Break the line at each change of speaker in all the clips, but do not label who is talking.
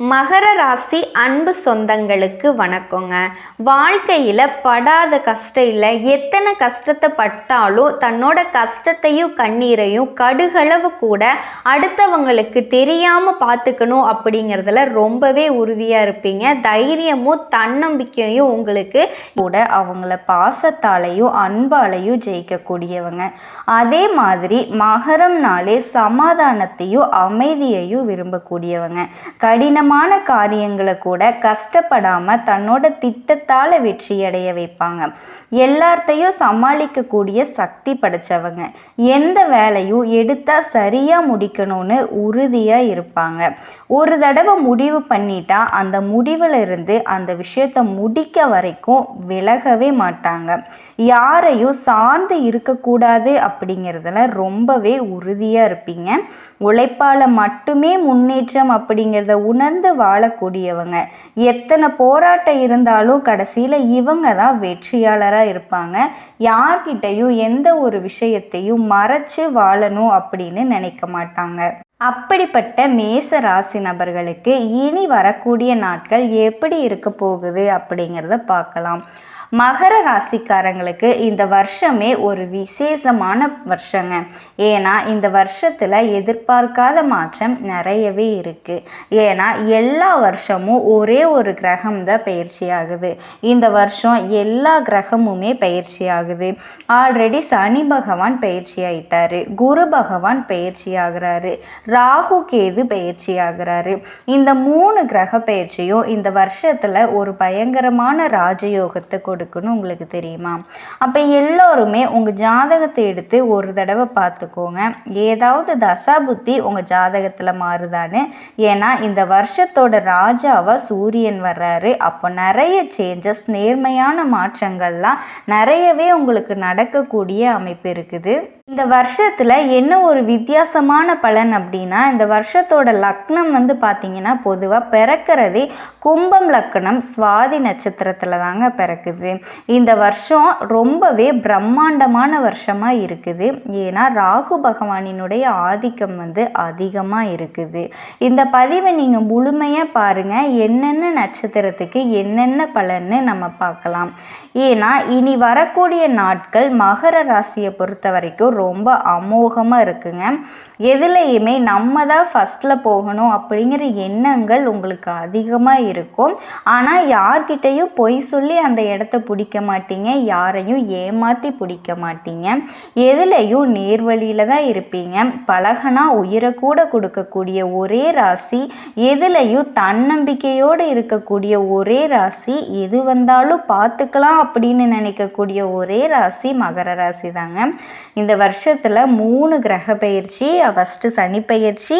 மகர ராசி அன்பு சொந்தங்களுக்கு வணக்கங்க. வாழ்க்கையில் படாத கஷ்டம் இல்லை. எத்தனை கஷ்டத்தை பட்டாலும் தன்னோட கஷ்டத்தையும் கண்ணீரையும் கடுகளவு கூட அடுத்தவங்களுக்கு தெரியாமல் பார்த்துக்கணும் அப்படிங்கிறதுல ரொம்பவே உறுதியாக இருப்பீங்க. தைரியமும் தன்னம்பிக்கையும் உங்களுக்கு கூட அவங்கள பாசத்தாலையும் அன்பாலையும் ஜெயிக்கக்கூடியவங்க. அதே மாதிரி மகரம்னாலே சமாதானத்தையும் அமைதியையும் விரும்பக்கூடியவங்க. கடினமான காரியங்களை கூட கஷ்டப்படாமல் தன்னோட திட்டத்தால் வெற்றியடைய வைப்பாங்க. எல்லார்த்தையும் சமாளிக்கக்கூடிய சக்தி படைச்சவங்க. எந்த வேலையும் எடுத்தால் சரியாக முடிக்கணும்னு உறுதியாக இருப்பாங்க. ஒரு தடவை முடிவு பண்ணிட்டா அந்த முடிவில் இருந்து அந்த விஷயத்தை முடிக்க வரைக்கும் விலகவே மாட்டாங்க. யாரையும் சார்ந்து இருக்கக்கூடாது அப்படிங்கிறதுல ரொம்பவே உறுதியாக இருப்பீங்க. உழைப்பால் மட்டுமே முன்னேற்றம் அப்படிங்கிறத உணர்ந்து வாழக்கூடியவங்க. எத்தனை போராட்டம் இருந்தாலும் கடைசியில் இவங்க தான் வெற்றியாளராக இருப்பாங்க. யார்கிட்டையும் எந்த ஒரு விஷயத்தையும் மறைச்சு வாழணும் அப்படின்னு நினைக்க மாட்டாங்க. அப்படிப்பட்ட மேச ராசி நபர்களுக்கு இனி வரக்கூடிய நாட்கள் எப்படி இருக்க போகுது அப்படிங்கிறத பார்க்கலாம். மகர ராசிக்காரங்களுக்கு இந்த வருஷமே ஒரு விசேஷமான வருஷங்க. ஏன்னா இந்த வருஷத்தில் எதிர்பார்க்காத மாற்றம் நிறையவே இருக்குது ஏன்னா எல்லா வருஷமும் ஒரே ஒரு கிரகம் தான் பயிற்சி ஆகுது. இந்த வருஷம் எல்லா கிரகமுமே பயிற்சி ஆகுது. ஆல்ரெடி சனி பகவான் பயிற்சி ஆயிட்டாரு. குரு பகவான் பயிற்சி ஆகுறாரு. ராகு கேது பயிற்சி ஆகுறாரு. இந்த மூணு கிரக பயிற்சியும் இந்த வருஷத்தில் ஒரு பயங்கரமான ராஜயோகத்தை கொடுக்குன்னு உங்களுக்கு தெரியுமா? அப்போ எல்லோருமே உங்கள் ஜாதகத்தை எடுத்து ஒரு தடவை பார்த்துக்கோங்க. ஏதாவது தசாபுத்தி உங்கள் ஜாதகத்தில் மாறுதான்னு. ஏன்னா இந்த வருஷத்தோட ராஜாவாக சூரியன் வர்றாரு. அப்போ நிறைய சேஞ்சஸ் நேர்மையான மாற்றங்கள்லாம் நிறையவே உங்களுக்கு நடக்கக்கூடிய அமைப்பு இருக்குது. இந்த வருஷத்தில் என்ன ஒரு வித்தியாசமான பலன் அப்படின்னா இந்த வருஷத்தோட லக்னம் வந்து பார்த்தீங்கன்னா பொதுவாக பிறக்கிறதே கும்பம் லக்னம் சுவாதி நட்சத்திரத்தில் தாங்க பிறக்குது. இந்த வருஷம் ரொம்பவே பிரம்மாண்டமான வருஷமாக இருக்குது. ஏன்னா ராகு பகவானினுடைய ஆதிக்கம் வந்து அதிகமாக இருக்குது. இந்த பதிவை நீங்கள் முழுமையாக பாருங்கள் என்னென்ன நட்சத்திரத்துக்கு என்னென்ன பலன்னு நம்ம பார்க்கலாம். ஏன்னா இனி வரக்கூடிய நாட்கள் மகர ராசியை பொறுத்த வரைக்கும் ரொம்ப அமோகமாக இருக்குங்க. எதுலேயுமே நம்ம தான் ஃபஸ்ட்டில் போகணும் அப்படிங்கிற எண்ணங்கள் உங்களுக்கு அதிகமாக இருக்கும். ஆனால் யார்கிட்டையும் பொய் சொல்லி அந்த இடத்த பிடிக்க மாட்டீங்க. யாரையும் ஏமாற்றி பிடிக்க மாட்டீங்க. எதுலேயும் நேர்வழியில் தான் இருப்பீங்க. பழகனா உயிரை கூட கொடுக்கக்கூடிய ஒரே ராசி எதுலேயும் தன்னம்பிக்கையோடு இருக்கக்கூடிய ஒரே ராசி எது வந்தாலும் பார்த்துக்கலாம் அப்படின்னு நினைக்கக்கூடிய ஒரே ராசி மகர ராசி தாங்க இந்த வருஷத்தில் மூணு கிரக பயிற்சி ஃபஸ்ட்டு சனி பயிற்சி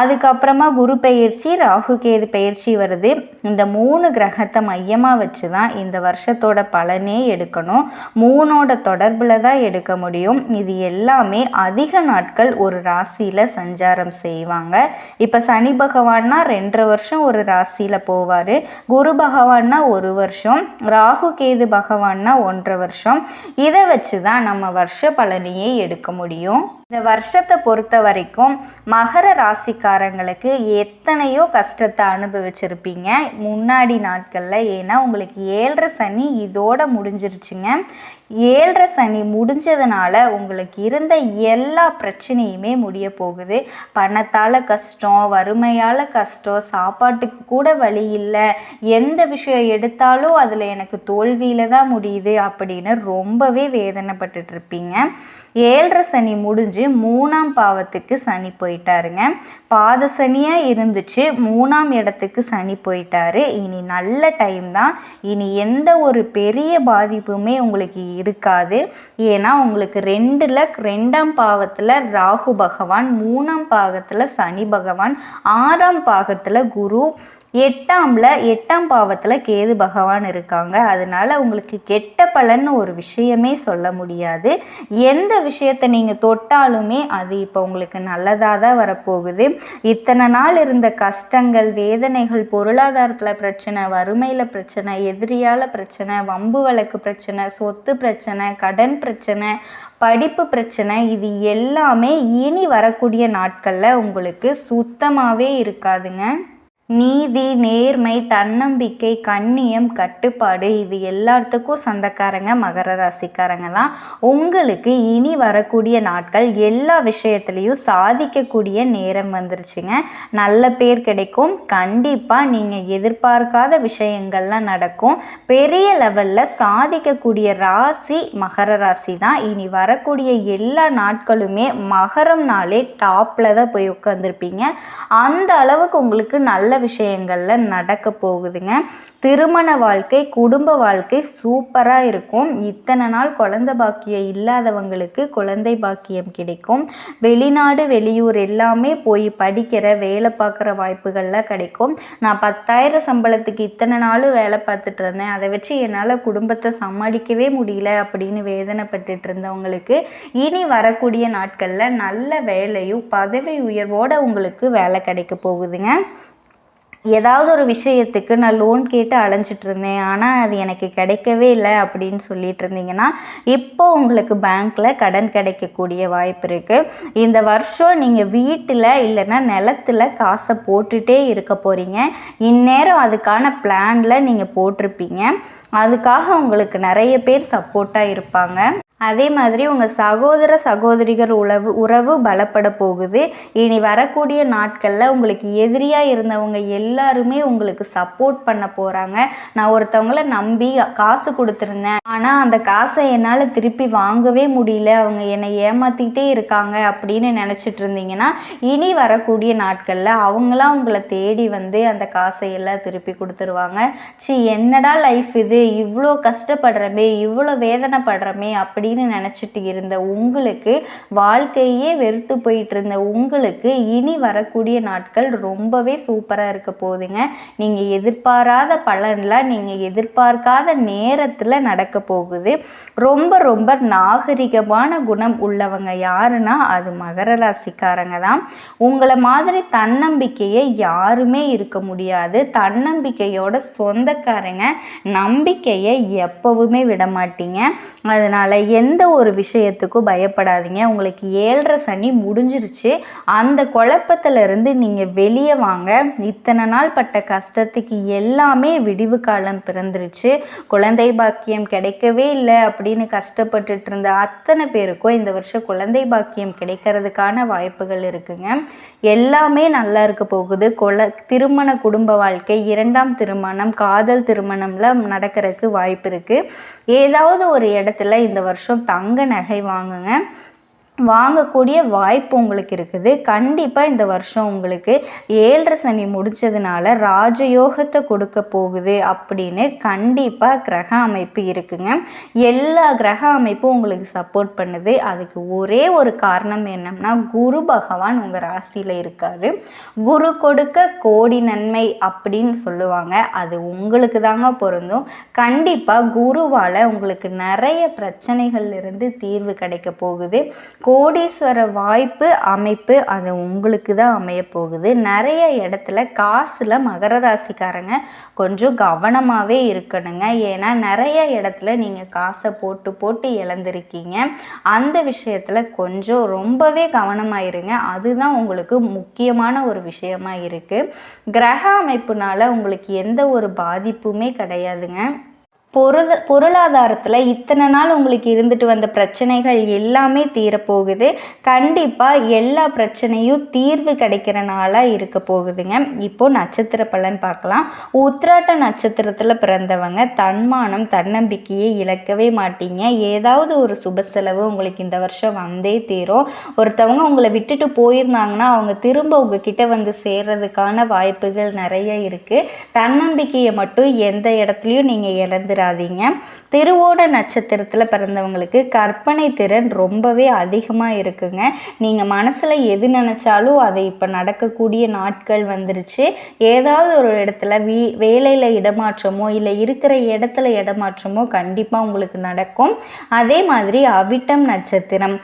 அதுக்கப்புறமா குரு பயிற்சி ராகு கேது பயிற்சி வருது. இந்த மூணு கிரகத்தை மையமாக வச்சு தான் இந்த வருஷத்தோட பலனே எடுக்கணும். மூணோட தொடர்பில் தான் எடுக்க முடியும். இது எல்லாமே அதிக நாட்கள் ஒரு ராசியில் சஞ்சாரம் செய்வாங்க. இப்போ சனி பகவான்னா ரெண்டரை வருஷம் ஒரு ராசியில் போவார். குரு பகவான்னா ஒரு வருஷம். ராகு கேது பகவான்னா ஒன்றரை வருஷம். இதை வச்சு தான் நம்ம வருஷ பலனையே எடுக்க முடியும். இந்த வருஷத்தை பொறுத்த வரைக்கும் மகர ராசிக்காரங்களுக்கு எத்தனையோ கஷ்டத்தை அனுபவிச்சிருப்பீங்க. முன்னாடி நாட்களில் ஏன்னா உங்களுக்கு ஏழரை சனி இதோட முடிஞ்சிருச்சுங்க. ஏழரை சனி முடிஞ்சதுனால உங்களுக்கு இருந்த எல்லா பிரச்சனையுமே முடிய போகுது. பணத்தால் கஷ்டம் வறுமையால் கஷ்டம் சாப்பாட்டுக்கு கூட வழி இல்லை. எந்த விஷயம் எடுத்தாலும் அதில் எனக்கு தோல்வியில் தான் முடியுது அப்படின்னு ரொம்பவே வேதனைப்பட்டுட்டு இருப்பீங்க. ஏழரை சனி முடிஞ்சு மூணாம் பாவத்துக்கு சனி போயிட்டாருங்க. பாத சனியாக இருந்துச்சு மூணாம் இடத்துக்கு சனி போயிட்டாரு. இனி நல்ல டைம் தான். இனி எந்த ஒரு பெரிய பாதிப்புமே உங்களுக்கு இருக்காது. ஏன்னா உங்களுக்கு ரெண்டில் ரெண்டாம் பாவத்தில் ராகு பகவான் மூணாம் பாகத்தில் சனி பகவான் ஆறாம் பாகத்தில் குரு எட்டாம்ல எட்டாம் பாவத்தில் கேது பகவான் இருக்காங்க. அதனால உங்களுக்கு கெட்ட பலன்னு ஒரு விஷயமே சொல்ல முடியாது. எந்த விஷயத்தை நீங்கள் தொட்டாலுமே அது இப்போ உங்களுக்கு நல்லதாக தான் வரப்போகுது. இத்தனை நாள் இருந்த கஷ்டங்கள் வேதனைகள் பொருளாதாரத்தில் பிரச்சனை வறுமையில் பிரச்சனை எதிரியால் பிரச்சனை வம்பு வழக்கு பிரச்சனை சொத்து பிரச்சனை கடன் பிரச்சனை படிப்பு பிரச்சனை இது எல்லாமே இனி வரக்கூடிய நாட்களில் உங்களுக்கு சுத்தமாகவே இருக்காதுங்க. நீதி நேர்மை தன்னம்பிக்கை கண்ணியம் கட்டுப்பாடு இது எல்லாத்துக்கும் சொந்தக்காரங்க மகர ராசிக்காரங்க தான். உங்களுக்கு இனி வரக்கூடிய நாட்கள் எல்லா விஷயத்துலேயும் சாதிக்கக்கூடிய நேரம் வந்துருச்சுங்க. நல்ல பேர் கிடைக்கும். கண்டிப்பாக நீங்கள் எதிர்பார்க்காத விஷயங்கள்லாம் நடக்கும். பெரிய லெவலில் சாதிக்கக்கூடிய ராசி மகர ராசி தான். இனி வரக்கூடிய எல்லா நாட்களுமே மகரம்னாலே டாப்பில் தான் போய் உட்காந்துருப்பீங்க அந்த அளவுக்கு உங்களுக்கு நல்ல விஷயங்களில் நடக்க போகுதுங்க. திருமண வாழ்க்கை குடும்ப வாழ்க்கை சூப்பராக இருக்கும். இத்தனை நாள் குழந்த பாக்கியம் இல்லாதவங்களுக்கு குழந்தை பாக்கியம் கிடைக்கும். வெளிநாடு வெளியூர் எல்லாமே போய் படிக்கிற வேலை பார்க்குற வாய்ப்புகள்லாம் கிடைக்கும். நான் பத்தாயிரம் சம்பளத்துக்கு இத்தனை நாளும் வேலை பார்த்துட்டு இருந்தேன். அதை வச்சு என்னால் குடும்பத்தை சமாளிக்கவே முடியல அப்படின்னு வேதனைப்பட்டுட்டு இருந்தவங்களுக்கு இனி வரக்கூடிய நாட்களில் நல்ல வேலையும் பதவி உயர்வோடு உங்களுக்கு வேலை கிடைக்க போகுதுங்க. ஏதாவது ஒரு விஷயத்துக்கு நான் லோன் கேட்டு அலைஞ்சிட்டு இருந்தேன் ஆனால் அது எனக்கு கிடைக்கவே இல்லை அப்படின்னு சொல்லிட்டு இருந்தீங்கன்னா இப்போ உங்களுக்கு பேங்க்கில் கடன் கிடைக்கக்கூடிய வாய்ப்பு இருக்குது இந்த வருஷம் நீங்கள் வீட்டில் இல்லைன்னா நிலத்தில் காசை போட்டுகிட்டே இருக்க போகிறீங்க இந்நேரம் அதுக்கான பிளானில் நீங்கள் போட்டிருப்பீங்க. அதுக்காக உங்களுக்கு நிறைய பேர் சப்போர்ட்டாக இருப்பாங்க. அதே மாதிரி உங்கள் சகோதர சகோதரிகள் உறவு உறவு பலப்பட போகுது. இனி வரக்கூடிய நாட்களில் உங்களுக்கு எதிரியாக இருந்தவங்க எல்லாருமே உங்களுக்கு சப்போர்ட் பண்ண போகிறாங்க நான் ஒருத்தவங்கள நம்பி காசு கொடுத்துருந்தேன். ஆனால் அந்த காசை என்னால் திருப்பி வாங்கவே முடியல. அவங்க என்னை ஏமாற்றிக்கிட்டே இருக்காங்க அப்படின்னு நினச்சிட்டு இருந்தீங்கன்னா இனி வரக்கூடிய நாட்களில் அவங்களாம் உங்களை தேடி வந்து அந்த காசை எல்லாம் திருப்பி கொடுத்துருவாங்க. சி என்னடா லைஃப் இது? இவ்வளோ கஷ்டப்படுறமே இவ்வளோ வேதனைப்படுறமே அப்படின்னு அப்படின்னு நினச்சிட்டு இருந்த உங்களுக்கு வாழ்க்கையே வெறுத்து போயிட்டு இருந்த உங்களுக்கு இனி வரக்கூடிய நாட்கள் ரொம்பவே சூப்பராக இருக்க போகுதுங்க. நீங்கள் எதிர்பாராத பலனில் நீங்கள் எதிர்பார்க்காத நேரத்தில் நடக்க போகுது. ரொம்ப ரொம்ப நாகரிகமான குணம் உள்ளவங்க யாருன்னா அது மகர ராசிக்காரங்க தான். உங்களை மாதிரி தன்னம்பிக்கையை யாருமே இருக்க முடியாது. தன்னம்பிக்கையோட சொந்தக்காரங்க நம்பிக்கையை எப்பவுமே விட மாட்டீங்க. அதனால் எந்த ஒரு விஷயத்துக்கும் பயப்படாதீங்க. உங்களுக்கு ஏழரை சனி முடிஞ்சிருச்சு. அந்த குழப்பத்திலிருந்து நீங்கள் வெளியே வாங்க. இத்தனை நாள் பட்ட கஷ்டத்துக்கு எல்லாமே விடிவு காலம் பிறந்துருச்சு. குழந்தை பாக்கியம் கிடைக்கவே இல்லை அப்படின்னு கஷ்டப்பட்டுட்டு இருந்த அத்தனை பேருக்கும் இந்த வருஷம் குழந்தை பாக்கியம் கிடைக்கிறதுக்கான வாய்ப்புகள் இருக்குங்க. எல்லாமே நல்லா இருக்க போகுது. கொல திருமண குடும்ப வாழ்க்கை இரண்டாம் திருமணம் காதல் திருமணம்லாம் நடக்கிறதுக்கு வாய்ப்பு இருக்குது ஏதாவது ஒரு இடத்துல இந்த வருஷம் வருஷம் தங்க நகை வாங்குங்க. வாங்கக்கூடிய வாய்ப்பு உங்களுக்கு இருக்குது. கண்டிப்பாக இந்த வருஷம் உங்களுக்கு ஏழரை சனி முடிச்சதுனால ராஜயோகத்தை கொடுக்க போகுது அப்படின்னு கண்டிப்பாக கிரக அமைப்பு இருக்குங்க. எல்லா கிரக அமைப்பும் உங்களுக்கு சப்போர்ட் பண்ணுது. அதுக்கு ஒரே ஒரு காரணம் என்னம்னா குரு பகவான் உங்கள் ராசியில் இருக்கார். குரு கொடுக்க கோடி நன்மை அப்படின்னு சொல்லுவாங்க. அது உங்களுக்கு தாங்க பொருந்தும். கண்டிப்பாக குருவால் உங்களுக்கு நிறைய பிரச்சனைகள்லேருந்து தீர்வு கிடைக்க போகுது. கோடீஸ்வர வாய்ப்பு அமைப்பு அது உங்களுக்கு தான் அமைய போகுது நிறைய இடத்துல காசில் மகர ராசிக்காரங்க கொஞ்சம் கவனமாகவே இருக்கணுங்க. ஏன்னா நிறைய இடத்துல நீங்கள் காசை போட்டு போட்டு இழந்திருக்கீங்க. அந்த விஷயத்தில் கொஞ்சம் ரொம்பவே கவனமாக இருங்க. அதுதான் உங்களுக்கு முக்கியமான ஒரு விஷயமா இருக்குது கிரக அமைப்புனால உங்களுக்கு எந்த ஒரு பாதிப்புமே கிடையாதுங்க. பொருத பொருளாதாரத்தில் இத்தனை நாள் உங்களுக்கு இருந்துட்டு வந்த பிரச்சனைகள் எல்லாமே தீரப்போகுது. கண்டிப்பாக எல்லா பிரச்சனையும் தீர்வு கிடைக்கிற நாளாக இருக்க போகுதுங்க. இப்போது நட்சத்திர பலன் பார்க்கலாம். உத்ராட்ட நட்சத்திரத்தில் பிறந்தவங்க தன்மானம் தன்னம்பிக்கையை இழக்கவே மாட்டீங்க. ஏதாவது ஒரு சுப செலவு உங்களுக்கு இந்த வருஷம் வந்தே தீரும். ஒருத்தவங்க உங்களை விட்டுட்டு போயிருந்தாங்கன்னா அவங்க திரும்ப உங்ககிட்ட வந்து சேர்றதுக்கான வாய்ப்புகள் நிறைய இருக்குது தன்னம்பிக்கையை மட்டும் எந்த இடத்துலையும் நீங்கள் இழந்துட விடாதீங்க. திருவோட நட்சத்திரத்தில் பிறந்தவங்களுக்கு கற்பனை திறன் ரொம்பவே அதிகமாக இருக்குங்க. நீங்கள் மனசில் எது நினச்சாலும் அதை இப்போ நடக்கக்கூடிய நாட்கள் வந்துருச்சு. ஏதாவது ஒரு இடத்துல வீ வேலையில் இடமாற்றமோ இல்லை இருக்கிற இடத்துல இடமாற்றமோ கண்டிப்பாக உங்களுக்கு நடக்கும். அதே மாதிரி அவிட்டம் நட்சத்திரம்